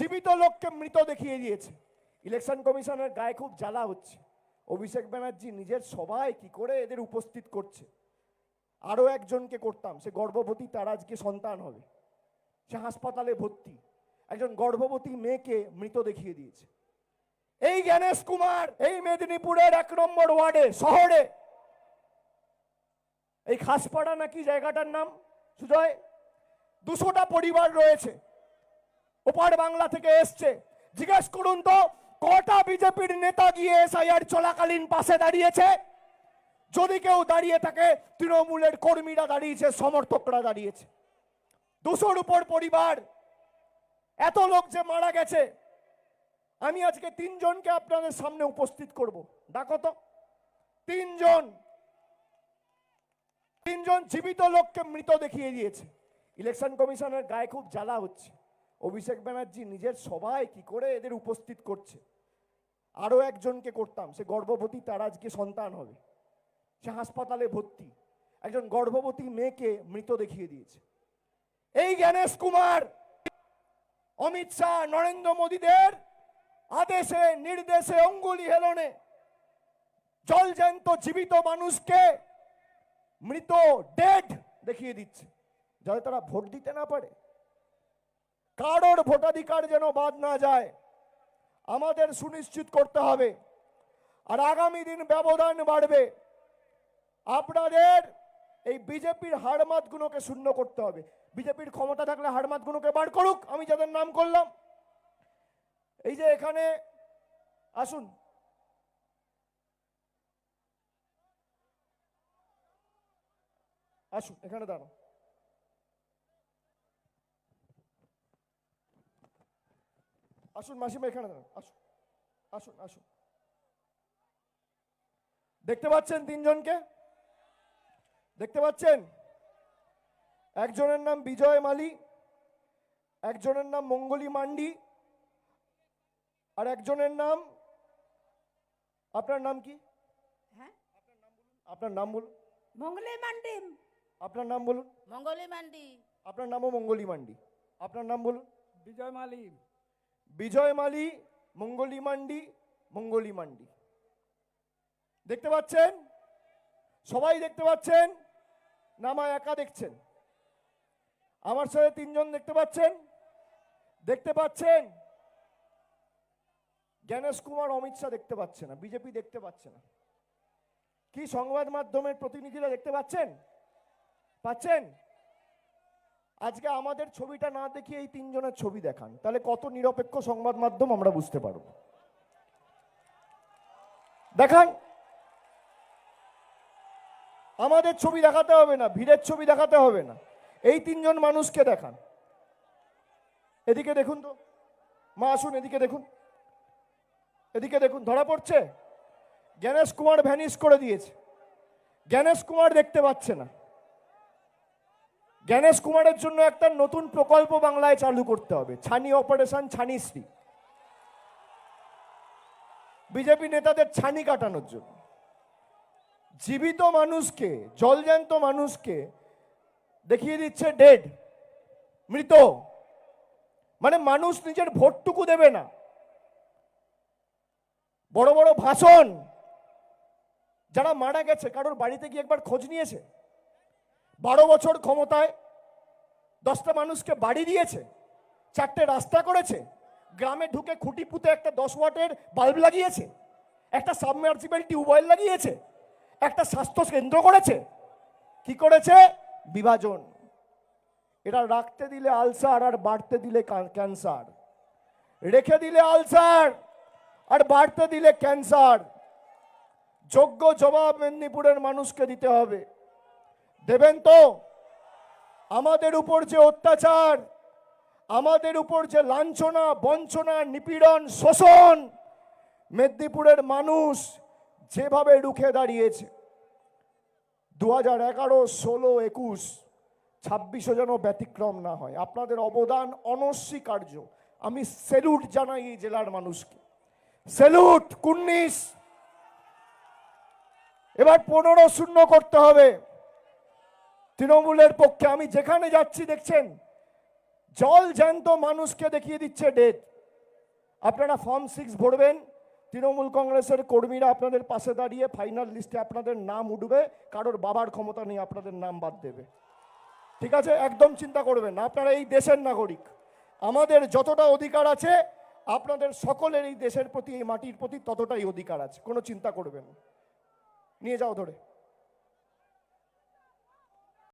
জীবিত লোককে মৃত দেখিয়ে দিয়েছে। ইলেকশন কমিশনের গায়ে খুব জ্বালা হচ্ছে। অভিষেক ব্যানার্জি নিজের সবাই কি করে এদের উপস্থিত করছে? আরও একজনকে করতাম, সে গর্ভবতী, তার আজকে সন্তান হবে। সে হাসপাতালে ভর্তি। একজন গর্ভবতী মেয়েকে মৃত দেখিয়ে দিয়েছে। এই জ্ঞানেশ কুমার এই মেদিনীপুরের এক নম্বর ওয়ার্ডে, শহরে। এই খাসপাড়া নাকি জায়গাটার নাম? সুজয়, দুশোটা পরিবার রয়েছে। ওপার বাংলা থেকে এসছে। জিজ্ঞেস করুন তো, কটা বিজেপির নেতা গিয়ে এসআইআর চলাকালীন পাশে দাঁড়িয়েছে? যদি কেউ দাঁড়িয়ে থাকে, তৃণমূলের কর্মীরা দাঁড়িয়েছে, সমর্থকরা দাঁড়িয়েছে। দুশোর উপর পরিবার। এত লোক যে মারা গেছে। আমি আজকে তিনজনকে আপনাদের সামনে উপস্থিত করব। ডাকো তো, তিনজন। তিনজন জীবিত লোককে মৃত দেখিয়ে দিয়েছে। ইলেকশন কমিশনের গায়ে খুব জ্বালা হচ্ছে। অভিষেক ব্যানার্জি নিজের সবাই কি করে এদের উপস্থিত করছে? আরও একজনকে করতাম, সে গর্ভবতী, তার আজকে সন্তান হবে। সে হাসপাতালে ভর্তি। একজন গর্ভবতী মেয়েকে মৃত দেখিয়ে দিয়েছে। এই জ্ঞানেশ কুমার, অমিত শাহ, নরেন্দ্র মোদীদের আদেশে, নির্দেশে, অঙ্গুলি হেলনে জলজ্যান্ত জীবিত মানুষকে মৃত ডেড দেখিয়ে দিচ্ছে। যাতে তারা ভোট দিতে না পারে। কারোর ভোটাধিকার যেন বাদ না যায়, আমাদের সুনিশ্চিত করতে হবে। আর আগামী দিন ব্যবধান বাড়বে। আপনাদের এই বিজেপির হাড়মাতগুলোকে শূন্য করতে হবে। বিজেপির ক্ষমতা থাকলে হাড়মাতগুলোকে বার করুক, আমি যাদের নাম করলাম। এই যে এখানে, আসুন। আসুন, এখানে দাঁড়ান। আসুন মাসিমা এখানে দাঁড়ান। আসুন আসুন আসুন। দেখতে পাচ্ছেন তিনজনকে? দেখতে পাচ্ছেন? একজনের নাম বিজয় মালি একজনের নাম মঙ্গলি মান্ডি আর একজনের নাম আপনার নাম কি? হ্যাঁ? আপনার নাম বলুন। মঙ্গলে মান্ডি। আপনার নাম বলুন। মঙ্গলে মান্ডি। আপনার নামও মঙ্গলি মান্ডি। আপনার নাম বলুন। বিজয় মালি। বিজয় মালি, মঙ্গলি মান্ডি মঙ্গলি মান্ডি। দেখতে পাচ্ছেন? সবাই দেখতে পাচ্ছেন? না মা একা দেখছেন। আমার সাথে তিনজন দেখতে পাচ্ছেন? দেখতে পাচ্ছেন? জ্ঞানেশ কুমার, অমিত শাহ দেখতে পাচ্ছে না, বিজেপি দেখতে পাচ্ছে না। কি সংবাদ মাধ্যমের প্রতিনিধিরা দেখতে পাচ্ছেন? পাচ্ছেন? আজকে আমাদের ছবিটা না দেখিয়ে এই তিনজনের ছবি দেখান। তাহলে কত নিরপেক্ষ সংবাদ মাধ্যম আমরা বুঝতে পারব। দেখান। আমাদের ছবি দেখাতে হবে না, ভিড়ের ছবি দেখাতে হবে না। এই তিনজন মানুষকে দেখান। এদিকে দেখুন তো। মা, আসুন এদিকে দেখুন। এদিকে দেখুন, ধরা পড়ছে? জ্ঞানেশ কুমার ভ্যানিশ করে দিয়েছে। জ্ঞানেশ কুমার দেখতে পাচ্ছে না। জ্ঞানেশ কুমারের জন্য একটা নতুন প্রকল্প বাংলায় চালু করতে হবে। ছানি অপারেশন ছানিশ্রী বিজেপি নেতাদের ছানি কাটানোর জন্য। জীবিত মানুষকে, জলজ্যান্ত মানুষকে দেখিয়ে দিচ্ছে ডেড, মৃত। মানে মানুষ নিজের ভোটটুকু দেবে না। বড় বড় ভাষণ। যারা মারা গেছে, কারোর বাড়িতে গিয়ে একবার খোঁজ নিয়েছে? বারো বছর ক্ষমতায় দশটা মানুষকে বাড়ি দিয়েছে, চারটে রাস্তা করেছে, গ্রামে ঢুকে খুঁটি পুঁতে একটা দশ ওয়াটের বাল্ব লাগিয়েছে, একটা সাবমার্সিবল টিউবওয়েল লাগিয়েছে, একটা স্বাস্থ্য কেন্দ্র করেছে। কি করেছে? বিভাজন। এটা রাখতে দিলে আলসার আর বাড়তে দিলে ক্যান্সার। রেখে দিলে আলসার আর বাড়তে দিলে ক্যান্সার। যোগ্য জবাব মেদিনীপুরের মানুষকে দিতে হবে। দেবেন তো? আমাদের উপর যে অত্যাচার, আমাদের উপর যে লাঞ্ছনা, বঞ্চনা, নিপীড়ন, শোষণ, মেদিনীপুরের মানুষ যেভাবে রুখে দাঁড়িয়েছে দু হাজার এগারো, ষোলো, একুশ, ছাব্বিশও যেন ব্যতিক্রম না হয়। আপনাদের অবদান অনস্বীকার্য। আমি সেলুট জানাই এই জেলার মানুষকে। সেলুট কুন্নিস এবার পনেরো শূন্য করতে হবে। তৃণমূলের পক্ষে আমি যেখানে যাচ্ছি দেখছেন, জল জ্যান্ত মানুষকে দেখিয়ে দিচ্ছে ডেট। আপনারা ফর্ম সিক্স ভরবেন, তৃণমূল কংগ্রেসের কর্মীরা আপনাদের পাশে দাঁড়িয়ে ফাইনাল লিস্টে আপনাদের নাম উঠবে, কারোর বাবার ক্ষমতা নেই আপনাদের নাম বাদ দেবে। ঠিক আছে? একদম চিন্তা করবেন না, আপনারা এই দেশের নাগরিক। আমাদের যতটা অধিকার আছে, আপনাদের সকলের এই দেশের প্রতি, এই মাটির প্রতি ততটাই অধিকার আছে, কোনো চিন্তা করবেন। নিয়ে যাও ধরে।